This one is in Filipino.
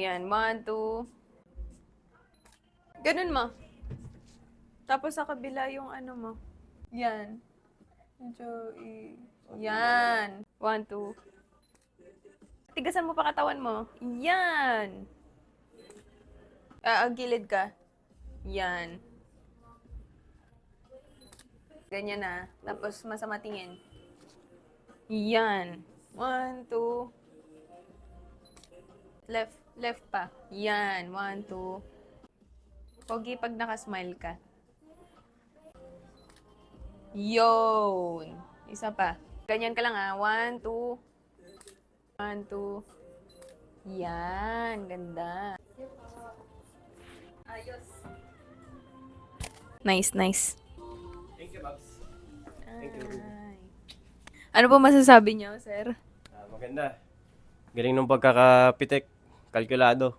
yan. One, two. Ganun mo. Tapos sa kabila yung ano mo. Yan. Medyo. Yan. One, two. Tigasan mo pa katawan mo. Yan. Ah, ah, gilid ka. Yan. Ganyan na. Tapos masama tingin. Yan. One, two. Left, left pa. Yan. One, two. Pogi pag nakasmile ka. Yun. Isa pa. Ganyan ka lang ah. One, two. One, two. Yan. Ganda. Nice, nice. Thank you, Babs. Thank you. Ay. Ano po masasabi niyo, sir? Ah, maganda. Galing nung pagkakapitik. Kalkulado.